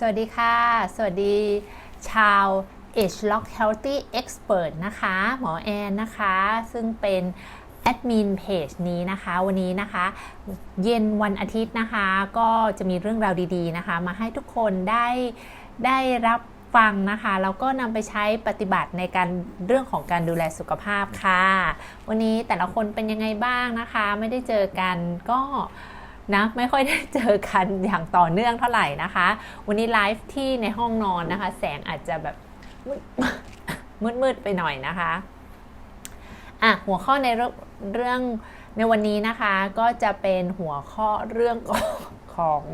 สวัสดีค่ะ สวัสดีชาว Age Lock Healthy Expert นะคะ หมอแอนนะคะ ซึ่งเป็นแอดมินเพจนี้นะคะ วันนี้นะคะ เย็นวันอาทิตย์นะคะ ก็จะมีเรื่องราวดีๆนะคะ มาให้ทุกคนได้ได้รับฟังนะคะ แล้วก็นำไปใช้ปฏิบัติในการเรื่องของการดูแลสุขภาพค่ะ วันนี้แต่ละคนเป็นยังไงบ้างนะคะ ไม่ได้เจอกันก็ นะไม่ค่อยได้เจอกันอย่างต่อเนื่องเท่าไหร่นะคะ วันนี้ไลฟ์ที่ในห้องนอนนะคะ แสงอาจจะแบบมืดมืดๆไปหน่อยนะคะอะหัวข้อในเรื่องเรื่องในวันนี้นะคะก็จะเป็นหัวข้อเรื่องของของ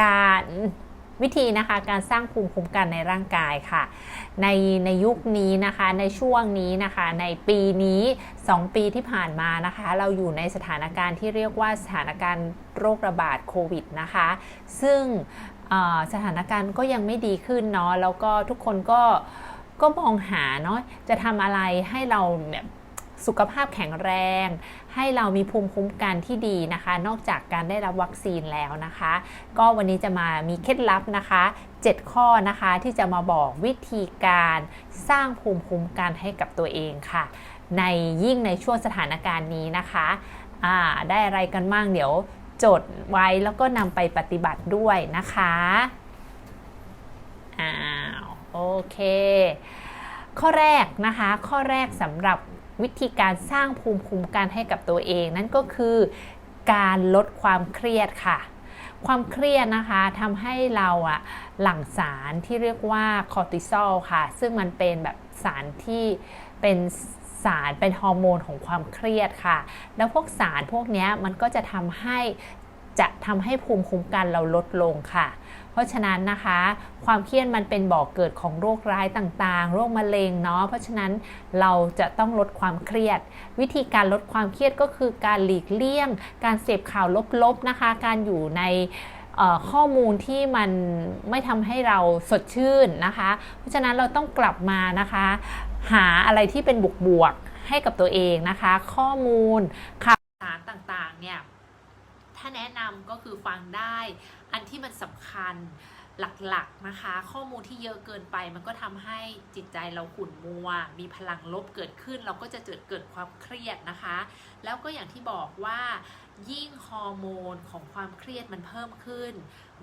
การ วิธีนะคะการสร้างภูมิคุ้มกันในร่างกายค่ะ ในในยุคนี้นะคะในช่วงนี้นะคะในปีนี้ 2 ปีที่ผ่านมานะคะ เราอยู่ในสถานการณ์ที่เรียกว่าสถานการณ์โรคระบาดโควิดนะคะ ซึ่งสถานการณ์ก็ยังไม่ดีขึ้นเนาะแล้วก็ทุกคนก็ก็มองหาเนาะจะทำอะไรให้เราแบบ สุขภาพแข็งแรง ให้เรามีภูมิคุ้มกันที่ดีนะคะ นอกจากการได้รับวัคซีนแล้วนะคะ ก็วันนี้จะมามีเคล็ดลับนะคะ 7 ข้อนะคะที่จะมาบอกวิธีการสร้างภูมิคุ้มกันให้กับตัวเองค่ะ ในยิ่งในช่วงสถานการณ์นี้นะคะได้อะไรกันบ้างเดี๋ยวจดไว้แล้วก็นำไปปฏิบัติด้วยนะคะอ้าวโอเค ข้อแรกนะคะ ข้อแรกสำหรับ วิธีการสร้างภูมิคุ้มกันให้กับตัวเอง นั่นก็คือการลดความเครียดค่ะ ความเครียดนะคะทำให้เราอะหลั่งสารที่เรียกว่าคอร์ติซอลค่ะ ซึ่งมันเป็นแบบสารที่เป็นสารเป็นฮอร์โมนของความเครียดค่ะ แล้วพวกสารพวกนี้มันก็จะทำให้จะทำให้ภูมิคุ้มกันเราลดลงค่ะ เพราะฉะนั้นนะคะ ความเครียดมันเป็นบ่อกเกิดของโรคร้ายต่างๆ โรคมะเร็งเนาะเพราะฉะนั้นเราจะต้องลดความเครียด วิธีการลดความเครียดก็คือการหลีกเลี่ยง การเสพข่าวลบๆนะคะ การอยู่ในข้อมูลที่มันไม่ทำให้เราสดชื่นนะคะ เพราะฉะนั้นเราต้องกลับมานะคะ หาอะไรที่เป็นบวกๆให้กับตัวเองนะคะ ข้อมูลข่าวสารต่างๆเนี่ย ถ้าแนะนำก็คือฟังได้ อันที่มันสำคัญหลักๆนะคะ ข้อมูลที่เยอะเกินไปมันก็ทำให้จิตใจเราขุ่นมัว มีพลังลบเกิดขึ้น เราก็จะเกิดเกิดความเครียดนะคะ แล้วก็อย่างที่บอกว่า ยิ่งฮอร์โมนของความเครียดมันเพิ่มขึ้น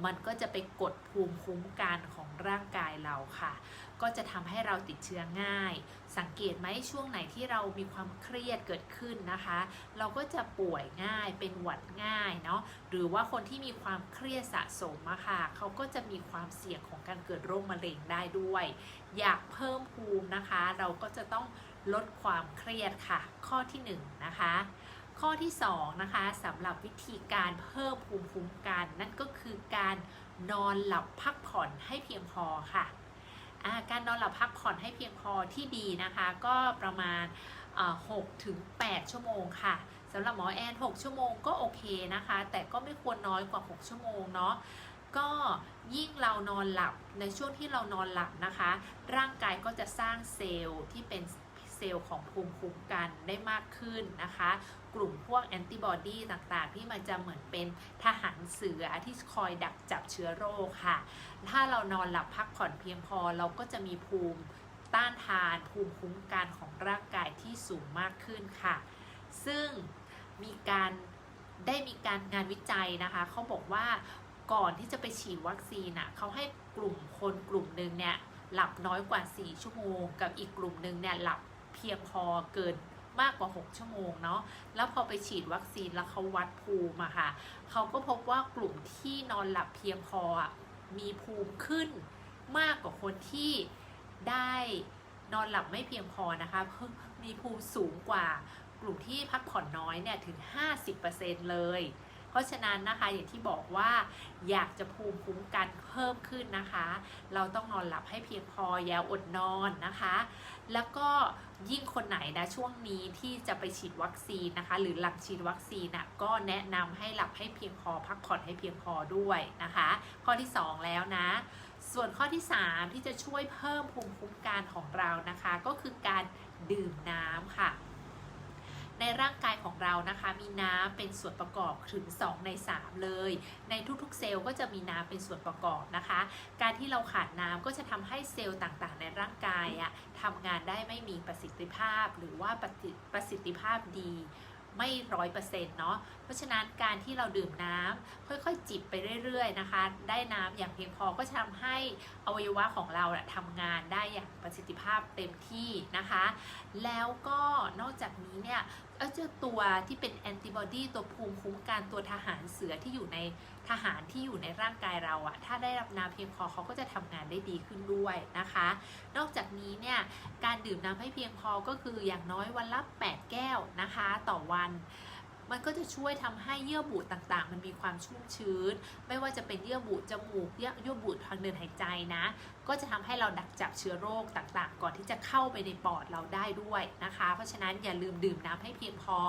มันก็จะไปกดภูมิคุ้มกันของร่างกายเราค่ะ ก็จะทำให้เราติดเชื้อง่าย สังเกตไหมช่วงไหนที่เรามีความเครียดเกิดขึ้นนะคะ เราก็จะป่วยง่ายเป็นหวัดง่ายเนาะหรือว่าคนที่มีความเครียดสะสมอะค่ะเขาก็จะมีความเสี่ยงของการเกิดโรคมะเร็งได้ด้วย อยากเพิ่มภูมินะคะ เราก็จะต้องลดความเครียดค่ะ ข้อที่1นงนะคะข้อที่2นะคะสำหรับวิธีการเพิ่มภูมิคุ้มกัน นั่นก็คือการนอนหลับพักผ่อนให้เพียงพอค่ะ การนอนหลับพักผ่อนให้เพียงพอที่ดีนะคะ ก็ประมาณ6ถึง8ชั่วโมงค่ะสำหรับหมอแอน 6 ชั่วโมงก็โอเคนะคะ แต่ก็ไม่ควรน้อยกว่า 6 ชั่วโมงเนาะก็ยิ่งเรานอนหลับในช่วงที่เรานอนหลับนะคะ ร่างกายก็จะสร้างเซลล์ที่เป็น ซลล์ของภูมิคุ้มกันได้มากขึ้นนะคะ กลุ่มพวกแอนติบอดีต่างๆ ที่มันจะเหมือนเป็นทหารเสือที่คอยดักจับเชื้อโรคค่ะ ถ้าเรานอนหลับพักผ่อนเพียงพอเราก็จะมีภูมิต้านทานภูมิคุ้มกันของร่างกายที่สูงมากขึ้นค่ะ ซึ่งมีการได้มีการงานวิจัยนะคะเขาบอกว่าก่อนที่จะไปฉีดวัคซีนอะเขาให้กลุ่มคนกลุ่มหนึ่งเนี่ยหลับน้อยกว่า 4 ชั่วโมง กับอีกกลุ่มหนึ่งเนี่ยหลับ เพียงพอเกินมากกว่า 6 ชั่วโมงเนาะ แล้วพอไปฉีดวัคซีนแล้วเขาวัดภูมิอะค่ะ เขาก็พบว่ากลุ่มที่นอนหลับเพียงพอมีภูมิขึ้นมากกว่าคนที่ได้นอนหลับไม่เพียงพอนะคะมมีภูมิสูงกว่ากลุ่มที่พักผ่อนน้อยเนี่ยถึง 50%เลย เพราะฉะนั้นนะคะอย่างที่บอกว่าอยากจะภูมิคุ้มกันเพิ่มขึ้นนะคะ เราต้องนอนหลับให้เพียงพออย่าอดนอนนะคะ แล้วก็ยิ่งคนไหนนะช่วงนี้ที่จะไปฉีดวัคซีนนะคะ หรือหลังฉีดวัคซีนนะก็แนะนำให้หลับให้เพียงพอพักผ่อนให้เพียงพอด้วยนะคะ ข้อที่ 2 แล้วนะ ส่วนข้อที่ 3 ที่จะช่วยเพิ่มภูมิคุ้มกันของเรานะคะ ก็คือการดื่มน้ำค่ะ ในร่างกายของเรานะคะ มีน้ำเป็นส่วนประกอบถึง 2 ใน 3 เลย ในทุกๆ เซลล์ก็จะมีน้ำเป็นส่วนประกอบนะคะ การที่เราขาดน้ำก็จะทำให้เซลล์ต่างๆ ในร่างกายอะทำงานได้ไม่มีประสิทธิภาพหรือว่าประสิทธิประสิทธิภาพดีไม่ร้อยเปอร์เซ็นต์เนาะ เพราะฉะนั้นการที่เราดื่มน้ำค่อยๆ จิบไปเรื่อย ๆ นะคะ ได้น้ำอย่างเพียงพอก็จะทำให้อวัยวะของเราอะทำงานได้อย่างประสิทธิภาพเต็มที่นะคะ แล้วก็นอกจากนี้เนี่ย เออเจอตัวที่เป็นแอนติบอดีตัวภูมิคุ้มกันตัวทหารเสือที่อยู่ในทหารที่อยู่ในร่างกายเราอะถ้าได้รับน้ำเพียงพอเขาก็จะทำงานได้ดีขึ้นด้วยนะคะ นอกจากนี้เนี่ยการดื่มน้ำให้เพียงพอก็คืออย่างน้อยวันละ 8 แก้วนะคะ ต่อวัน มันก็จะช่วยทำให้เยื่อบุต่างๆ มันมีความชุ่มชื้น ไม่ว่าจะเป็นเยื่อบุจมูกเยื่อบุทางเดินหายใจนะ ก็จะทำให้เราดักจับเชื้อโรคต่างๆ ก่อนที่จะเข้าไปในปอดเราได้ด้วยนะคะ เพราะฉะนั้นอย่าลืมดื่มน้ำให้เพียงพอ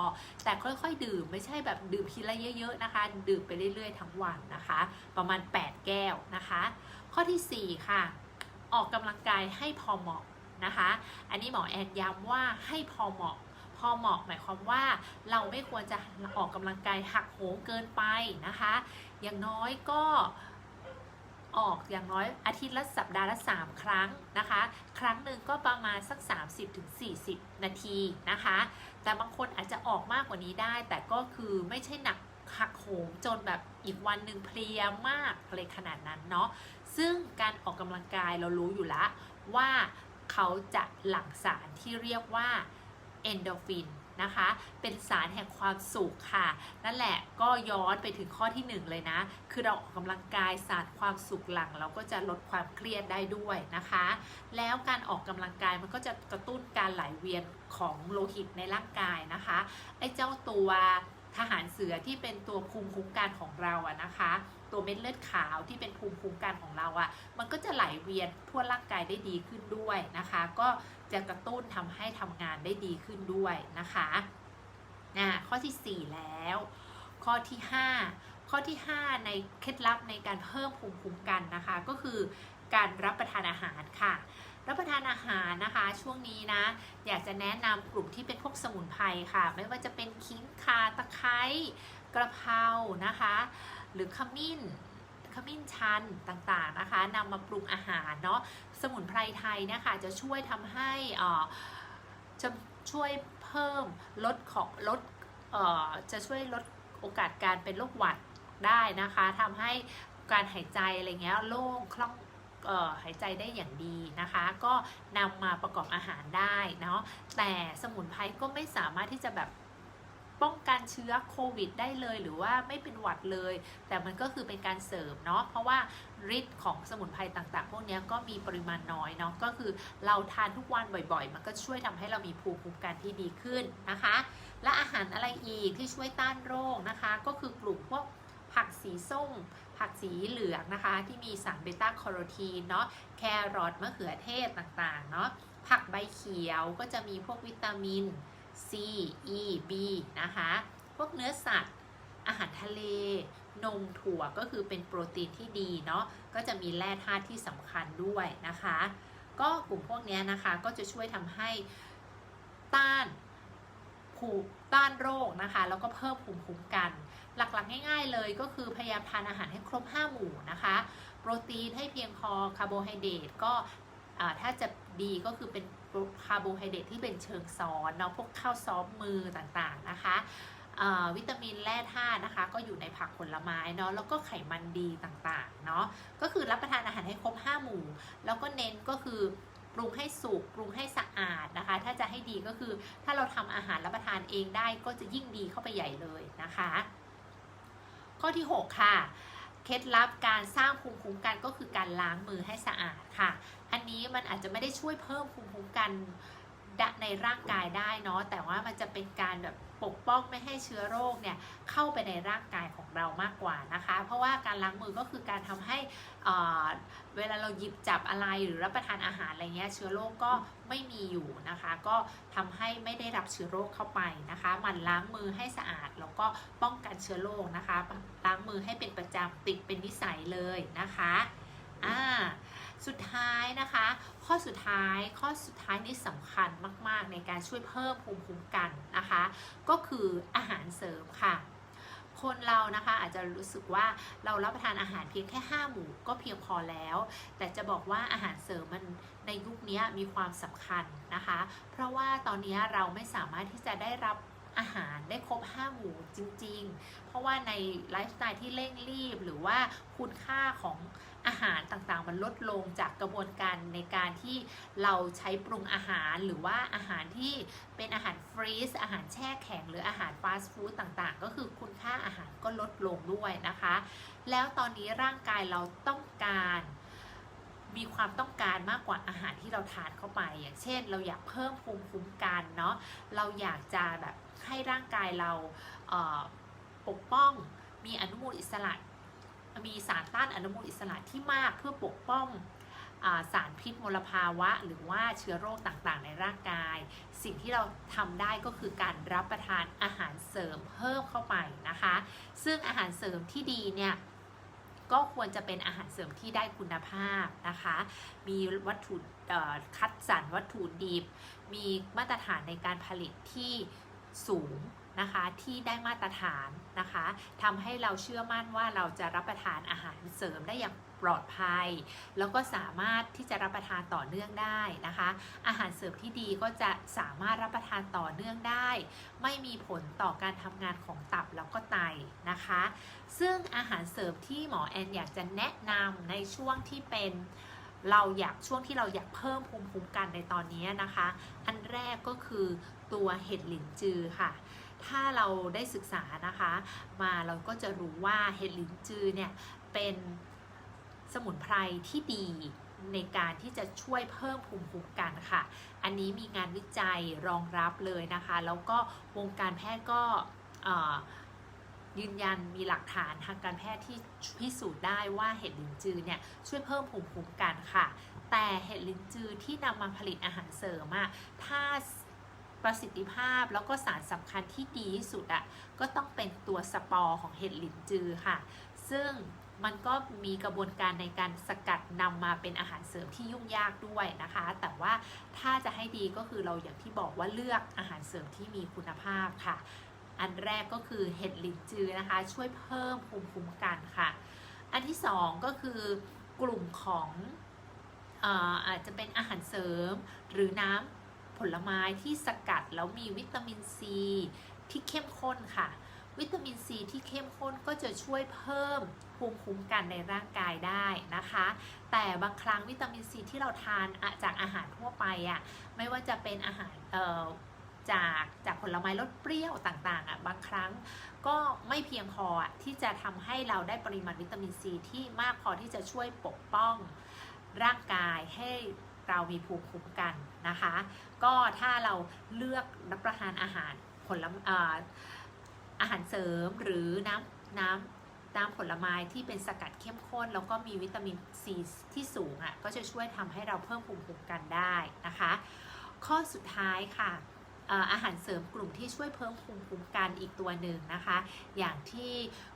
แต่ค่อยๆ ดื่มไม่ใช่แบบดื่มทีละเยอะๆนะคะ ดื่มไปเรื่อยๆ ทั้งวันนะคะ ประมาณ 8 แก้วนะคะ ข้อที่ 4 ค่ะ ออกกำลังกายให้พอเหมาะนะคะ อันนี้หมอแอนย้ำว่าให้พอเหมาะ อเหมาะหมายความว่าเราไม่ควรจะออกกำลังกายหักโหมเกินไปนะคะ อย่างน้อยก็ออกอย่างน้อยอาทิตย์ละสัปดาห์ละ 3 ครั้งนะคะ ครั้งหนึ่งก็ประมาณสัก 30-40 นาทีนะคะ แต่บางคนอาจจะออกมากกว่านี้ได้ แต่ก็คือไม่ใช่หนักหักโหมจนแบบอีกวันหนึ่งเพลียมากอะไรขนาดนั้นเนาะซึ่งการออกกำลังกายเรารู้อยู่แล้วว่าเขาจะหลั่งสารที่เรียกว่า เอนโดฟินนะคะ เป็นสารแห่งความสุขค่ะ นั่นแหละก็ย้อนไปถึงข้อที่ 1 เลยนะ คือเราออกกำลังกายสารความสุขหลัง เราก็จะลดความเครียดได้ด้วยนะคะ แล้วการออกกำลังกายมันก็จะกระตุ้นการไหลเวียนของโลหิตในร่างกายนะคะ ไอ้เจ้าตัว ทหารเสือที่เป็นตัวภูมิคุ้มกันของเราอะนะคะ ตัวเม็ดเลือดขาวที่เป็นภูมิคุ้มกันของเราอะมันก็จะไหลเวียนทั่วร่างกายได้ดีขึ้นด้วยนะคะ ก็จะกระตุ้นทำให้ทำงานได้ดีขึ้นด้วยนะคะอ่าข้อที่ 4 แล้ว ข้อที่ 5 ข้อที่ 5 ในเคล็ดลับในการเพิ่มภูมิคุ้มกันนะคะ ก็คือการรับประทานอาหารค่ะ รับประทานอาหารนะคะ ช่วงนี้นะ อยากจะแนะนำกลุ่มที่เป็นพวกสมุนไพรค่ะ ไม่ว่าจะเป็นขิงข่าตะไคร้กระเพรานะคะ หรือขมิ้นขมิ้นชันต่างๆนะคะนำมาปรุงอาหารเนาะสมุนไพรไทยเนะคะจะช่วยทำให้อ่อจะช่วยเพิ่มลดของลดอ่อจะช่วยลดโอกาสการเป็นโรคหวัดได้นะคะทำให้การหายใจอะไรเงี้ยโล่งคล่อง หายใจได้อย่างดีนะคะ ก็นำมาประกอบอาหารได้เนาะแต่สมุนไพรก็ไม่สามารถที่จะแบบป้องกันเชื้อโควิดได้เลยหรือว่าไม่เป็นหวัดเลย แต่มันก็คือเป็นการเสริมเนาะเพราะว่าฤทธิ์ของสมุนไพรต่างๆ พวกนี้ก็มีปริมาณน้อยเนาะก็คือเราทานทุกวันบ่อยๆ มันก็ช่วยทำให้เรามีภูมิคุ้มกันที่ดีขึ้นนะคะ และอาหารอะไรอีกที่ช่วยต้านโรคนะคะ ก็คือกลุ่มพวก ผักสีส้ม ผักสีเหลืองนะคะ ที่มีสารเบต้าแคโรทีนเนาะแครอทมะเขือเทศต่างๆเนาะผักใบเขียวก็จะมีพวกวิตามิน C E B นะคะ พวกเนื้อสัตว์ อาหารทะเล นมถั่วก็คือเป็นโปรตีนที่ดีเนาะก็จะมีแร่ธาตุที่สำคัญด้วยนะคะ ก็กลุ่มพวกนี้นะคะก็จะช่วยทำให้ต้านผูต้านโรคนะคะ แล้วก็เพิ่มภูมิคุ้มกัน หลักๆง่ายๆเลยก็คือพยายามทานอาหารให้ครบ 5 หมู่นะคะ โปรตีนให้เพียงพอคาร์โบไฮเดรตก็ถ้าจะดีก็คือเป็นคาร์โบไฮเดรตที่เป็นเชิงซ้อนเนาะพวกข้าวซ้อฟมือต่างๆนะคะวิตามินแร่ธาตุนะคะ ก็อยู่ในผักผลไม้เนาะแล้วก็ไขมันดีต่างๆเนาะก็คือรับประทานอาหารให้ครบ 5 หมู่ แล้วก็เน้นก็คือปรุงให้สุกปรุงให้สะอาดนะคะ ถ้าจะให้ดีก็คือถ้าเราทำอาหารรับประทานเองได้ก็จะยิ่งดีเข้าไปใหญ่เลยนะคะ ข้อที่ 6 ค่ะ เคล็ดลับการสร้างภูมิคุ้มกันก็คือการล้างมือให้สะอาดค่ะ อันนี้มันอาจจะไม่ได้ช่วยเพิ่มภูมิคุ้มกัน ในร่างกายได้เนาะแต่ว่ามันจะเป็นการแบบปกป้องไม่ให้เชื้อโรคเนี่ยเข้าไปในร่างกายของเรามากกว่านะคะ เพราะว่าการล้างมือก็คือการทำให้เวลาเราหยิบจับอะไรหรือรับประทานอาหารอะไรเงี้ยเชื้อโรคก็ไม่มีอยู่นะคะ ก็ทำให้ไม่ได้รับเชื้อโรคเข้าไปนะคะมันล้างมือให้สะอาดแล้วก็ป้องกันเชื้อโรคนะคะล้างมือให้เป็นประจำติดเป็นนิสัยเลยนะคะอ่า สุดท้ายนะคะ ข้อสุดท้ายข้อสุดท้ายนี่สำคัญมาก ๆ ในการช่วยเพิ่มภูมิคุ้มกันนะคะ ก็คืออาหารเสริมค่ะคนเรานะคะอาจจะรู้สึกว่าเรารับประทานอาหารเพียงแค่ 5 หมู่ก็เพียงพอแล้ว แต่จะบอกว่าอาหารเสริมมันในยุคนี้มีความสำคัญนะคะ เพราะว่าตอนนี้เราไม่สามารถที่จะได้รับอาหารได้ครบ 5 หมู่จริง ๆ เพราะว่าในไลฟ์สไตล์ที่เร่งรีบหรือว่าคุณค่าของ อาหารต่างๆ มันลดลงจากกระบวนการในการที่เราใช้ปรุงอาหารหรือว่าอาหารที่เป็นอาหารฟรีซอาหารแช่แข็งหรืออาหารฟาสต์ฟู้ดต่างๆ ก็คือคุณค่าอาหารก็ลดลงด้วยนะคะ แล้วตอนนี้ร่างกายเราต้องการมีความต้องการมากกว่าอาหารที่เราทานเข้าไป อย่างเช่น เราอยากเพิ่มภูมิคุ้มกันเนาะ เราอยากจะแบบให้ร่างกายเราปกป้องมีอนุมูลอิสระ มีสารต้านอนุมูลอิสระที่มากเพื่อปกป้องอสารพิษมลภาวะ หรือว่าเชื้อโรคต่างๆ ในร่างกาย สิ่งที่เราทำได้ก็คือการรับประทานอาหารเสริมเพิ่มเข้าไปนะคะ ซึ่งอาหารเสริมที่ดีเนี่ยก็ควรจะเป็นอาหารเสริมที่ได้คุณภาพนะคะ มีวัตถุคัดสรรวัตถุดิบ มีมาตรฐานในการผลิตที่สูง นะคะที่ได้มาตรฐานนะคะทำให้เราเชื่อมั่นว่าเราจะรับประทานอาหารเสริมได้อย่างปลอดภัย แล้วก็สามารถที่จะรับประทานต่อเนื่องได้นะคะ อาหารเสริมที่ดีก็จะสามารถรับประทานต่อเนื่องได้ ไม่มีผลต่อการทำงานของตับแล้วก็ไตนะคะ ซึ่งอาหารเสริมที่หมอแอนอยากจะแนะนำในช่วงที่เป็นเราอยากช่วงที่เราอยากเพิ่มภูมิคุ้มกันในตอนนี้นะคะ อันแรกก็คือตัวเห็ดหลินจือค่ะ ถ้าเราได้ศึกษานะคะ มาเราก็จะรู้ว่าเห็ดลินจือเนี่ยเป็นสมุนไพรที่ดีในการที่จะช่วยเพิ่มภูมิคุ้มกันค่ะ อันนี้มีงานวิจัยรองรับเลยนะคะ แล้วก็วงการแพทย์ก็ยืนยันมีหลักฐานทางการแพทย์ที่พิสูจน์ได้ว่าเห็ดลินจือเนี่ยช่วยเพิ่มภูมิคุ้มกันค่ะ แต่เห็ดลินจือที่นำมาผลิตอาหารเสริมอะถ้า ประสิทธิภาพแล้วก็สารสำคัญที่ดีที่สุดอะก็ต้องเป็นตัวสปอร์ของเห็ดหลินจือค่ะ ซึ่งมันก็มีกระบวนการในการสกัดนำมาเป็นอาหารเสริมที่ยุ่งยากด้วยนะคะ แต่ว่าถ้าจะให้ดีก็คือเราอย่างที่บอกว่าเลือกอาหารเสริมที่มีคุณภาพค่ะ อันแรกก็คือเห็ดหลินจือนะคะ ช่วยเพิ่มภูมิคุ้มกันค่ะ อันที่สองก็คือกลุ่มของอาจจะเป็นอาหารเสริมหรือน้ำ ลไม้ที่สกัดแล้วมีวิตามินซีที่เข้มข้นค่ะ วิตามินซีที่เข้มข้นก็จะช่วยเพิ่มภูมิคุ้มกันในร่างกายได้นะคะ แต่บางครั้งวิตามินซีที่เราทานจากอาหารทั่วไปอะ่ะไม่ว่าจะเป็นอาหารจากจากผลไม้รสเปรี้ยวต่างๆอะบางครั้งก็ไม่เพียงพอที่จะทำให้เราได้ปริมาณวิตามินซีที่มากพอที่จะช่วยปกป้องร่างกายให้ เรามีภูมิคุ้มกันนะคะ ก็ถ้าเราเลือกรับประทานอาหารผลไม้อ่าอาหารเสริมหรือน้ำน้ำน้ำผลไม้ที่เป็นสกัดเข้มข้น แล้วก็มีวิตามินซีที่สูงอะ่ะก็จะช่วยทำให้เราเพิ่มภูมิคุ้มกันได้นะคะ ข้อสุดท้ายค่ะอาหารเสริมกลุ่มที่ช่วยเพิ่มภูมิคุ้มกันอีกตัวหนึ่งนะคะ อย่างที่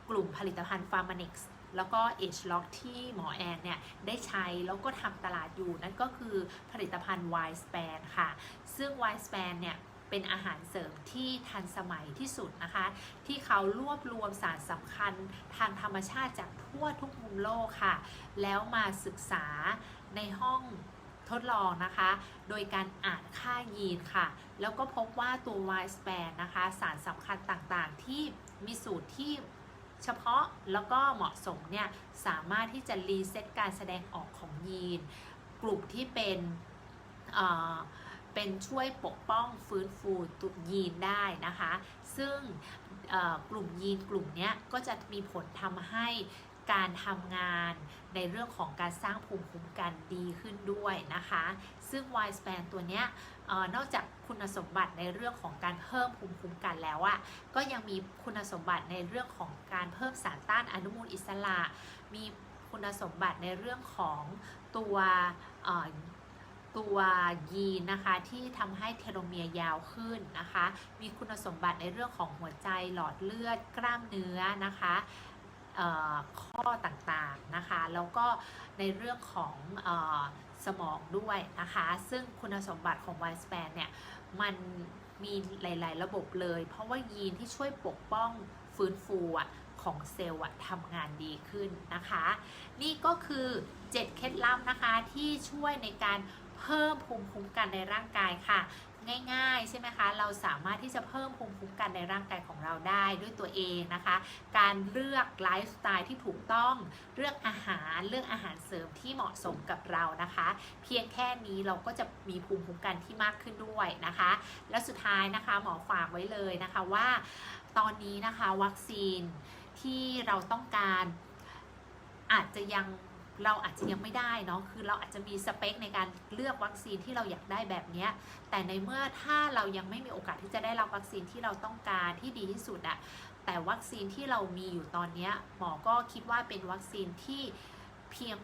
กลุ่มผลิตภัณฑ์ p h a r m a n i x แล้วก็ Age Lock ที่หมอแอนเนี่ยได้ใช้แล้วก็ทำตลาดอยู่ นั่นก็คือผลิตภัณฑ์ w i s p a n ค่ะ ซึ่ง w i s p a n เนี่ยเป็นอาหารเสริมที่ทันสมัยที่สุดนะคะ ที่เขารวบรวมสารสำคัญทางธรรมชาติจากทั่วทุกมุมโลกค่ะ แล้วมาศึกษาในห้องทดลองนะคะ โดยการอ่านค่ายีนค่ะ แล้วก็พบว่าตัว y s p a n นะคะ สารสำคัญต่างๆ ที่มีสูตรที่ เฉพาะแล้วก็เหมาะสมเนี่ยสามารถที่จะรีเซ็ตการแสดงออกของยีน กลุ่มที่เป็นเป็นช่วยปกป้องฟื้นฟูตุยีนได้นะคะ ซึ่งกลุ่มยีนกลุ่มเนี้ยก็จะมีผลทำให้การทำงานในเรื่องของการสร้างภูมิคุ้มกันดีขึ้นด้วยนะคะ ซึ่ง y s p a n ตัวเนี้ย ออนอกจากคุณสมบัติในเรื่องของการเพิ่มภูมิคุ้มกันแล้วอะก็ยังมีคุณสมบัติในเรื่องของการเพิ่มสารต้านอนุมูลอิสระ มีคุณสมบัติในเรื่องของตัวตัวยีนนะคะที่ทำให้เทโลเมียร์ยาวขึ้นนะคะ มีคุณสมบัติในเรื่องของหัวใจหลอดเลือดกล้ามเนื้อนะคะข้อต่างๆนะคะ แล้วก็ในเรื่องของ สมองด้วยนะคะ ซึ่งคุณสมบัติของ Lifespan เนี่ย มันมีหลาย ๆ ระบบเลย เพราะว่ายีนที่ช่วยปกป้องฟื้นฟูอะของเซลล์อะทำงานดีขึ้นนะคะ นี่ก็คือ 7 เคล็ดลับนะคะที่ช่วยในการเพิ่มภูมิคุ้มกันในร่างกายค่ะ ง่ายๆใช่ไหมคะเราสามารถที่จะเพิ่มภูมิคุ้มกันในร่างกายของเราได้ด้วยตัวเองนะคะ การเลือกไลฟ์สไตล์ที่ถูกต้องเลือกอาหารเลือกอาหารเสริมที่เหมาะสมกับเรานะคะ เพียงแค่นี้เราก็จะมีภูมิคุ้มกันที่มากขึ้นด้วยนะคะ และสุดท้ายนะคะหมอฝากไว้เลยนะคะว่าตอนนี้นะคะวัคซีนที่เราต้องการอาจจะยัง เราอาจจะยังไม่ได้เนาะคือเราอาจจะมีสเปคในการเลือกวัคซีนที่เราอยากได้แบบนี้แต่ในเมื่อถ้าเรายังไม่มีโอกาสที่จะได้รับวัคซีนที่เราต้องการที่ดีที่สุดอะแต่วัคซีนที่เรามีอยู่ตอนนี้หมอก็คิดว่าเป็นวัคซีนที่เพียง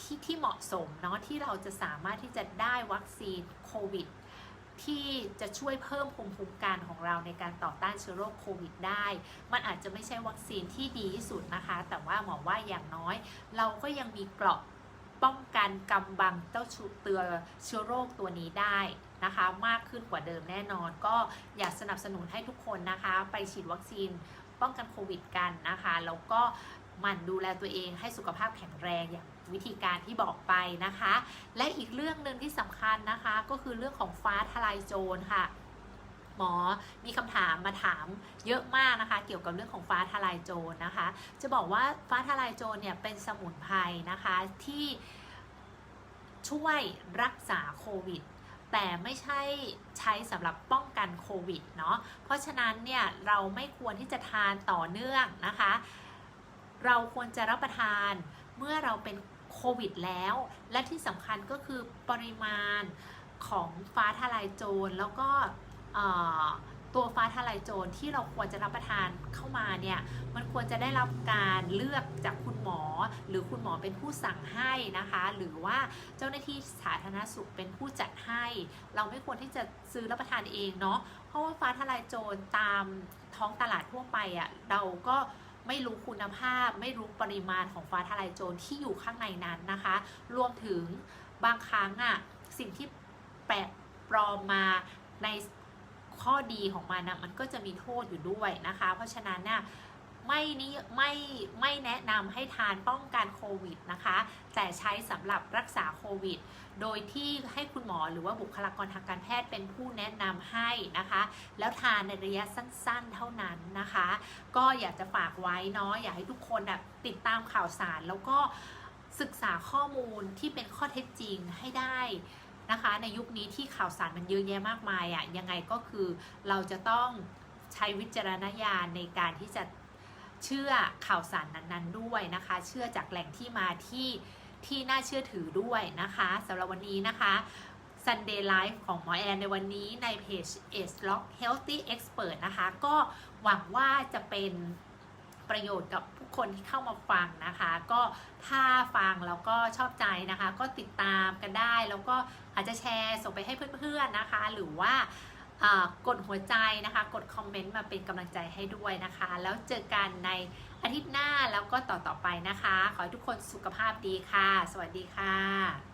ที่ที่เหมาะสมเนาะที่เราจะสามารถที่จะได้วัคซีนโควิด ที่จะช่วยเพิ่มภูมิคุ้มกันของเราในการต่อต้านเชื้อโรคโควิดได้ มันอาจจะไม่ใช่วัคซีนที่ดีที่สุดนะคะ แต่ว่าหมอว่าอย่างน้อย เราก็ยังมีเกราะป้องกันกำบังเจ้าชุเตือเชื้อโรคตัวนี้ได้นะคะมากขึ้นกว่าเดิมแน่นอน ก็อยากสนับสนุนให้ทุกคนนะคะ ไปฉีดวัคซีนป้องกันโควิดกันนะคะ แล้วก็ มันดูแลตัวเองให้สุขภาพแข็งแรงอย่างวิธีการที่บอกไปนะคะ และอีกเรื่องหนึ่งที่สำคัญนะคะ ก็คือเรื่องของฟ้าทลายโจรค่ะหมอมีคำถามมาถามเยอะมากนะคะ เกี่ยวกับเรื่องของฟ้าทลายโจรนะคะ จะบอกว่าฟ้าทลายโจรเนี่ยเป็นสมุนไพรนะคะที่ช่วยรักษาโควิด แต่ไม่ใช่ใช้สำหรับป้องกันโควิดเนาะเพราะฉะนั้นเนี่ยเราไม่ควรที่จะทานต่อเนื่องนะคะ เราควรจะรับประทานเมื่อเราเป็นโควิดแล้ว และที่สำคัญก็คือปริมาณของฟ้าทลายโจรแล้วก็ตัวฟ้าทลายโจรที่เราควรจะรับประทานเข้ามาเนี่ย มันควรจะได้รับการเลือกจากคุณหมอ หรือคุณหมอเป็นผู้สั่งให้นะคะ หรือว่าเจ้าหน้าที่สาธารณสุขเป็นผู้จัดให้ เราไม่ควรที่จะซื้อรับประทานเองเนาะเพราะว่าฟ้าทลายโจรตามท้องตลาดทั่วไปอะ่ะเราก็ ไม่รู้คุณภาพ ไม่รู้ปริมาณของฟ้าทลายโจรที่อยู่ข้างในนั้นนะคะ รวมถึงบางครั้งอะสิ่งที่แปลกปลอมมาในข้อดีของมันนะมันก็จะมีโทษอยู่ด้วยนะคะ เพราะฉะนั้นน่ะ ไม่นี่ไม่ไม่แนะนำให้ทานป้องกันโควิดนะคะ แต่ใช้สำหรับรักษาโควิด โดยที่ให้คุณหมอหรือว่าบุคลากรทางการแพทย์เป็นผู้แนะนำให้นะคะ แล้วทานในระยะสั้นๆเท่านั้นนะคะ ก็อยากจะฝากไว้เนาะอยากให้ทุกคนนะติดตามข่าวสารแล้วก็ศึกษาข้อมูลที่เป็นข้อเท็จจริงให้ได้นะคะในยุคนี้ที่ข่าวสารมันเยอะแยะมากมายอะ่ะยังไงก็คือเราจะต้องใช้วิจารณญาณในการที่จะ เชื่อข่าวสารนั้นๆด้วยนะคะ เชื่อจากแหล่งที่มาที่ที่น่าเชื่อถือด้วยนะคะสำหรับวันนี้นะคะ Sunday Live ของหมอแอนในวันนี้ในเพจ a g e Lock Healthy Expert นะคะ ก็หวังว่าจะเป็นประโยชน์กับผู้คนที่เข้ามาฟังนะคะ ก็ถ้าฟังแล้วก็ชอบใจนะคะ ก็ติดตามกันได้ แล้วก็อาจจะแชร์ส่งไปให้เพื่อนๆนะคะ หรือว่า กดหัวใจนะคะ กดคอมเมนต์มาเป็นกำลังใจให้ด้วยนะคะ แล้วเจอกันในอาทิตย์หน้าแล้วก็ต่อๆไปนะคะ ขอให้ทุกคนสุขภาพดีค่ะ สวัสดีค่ะ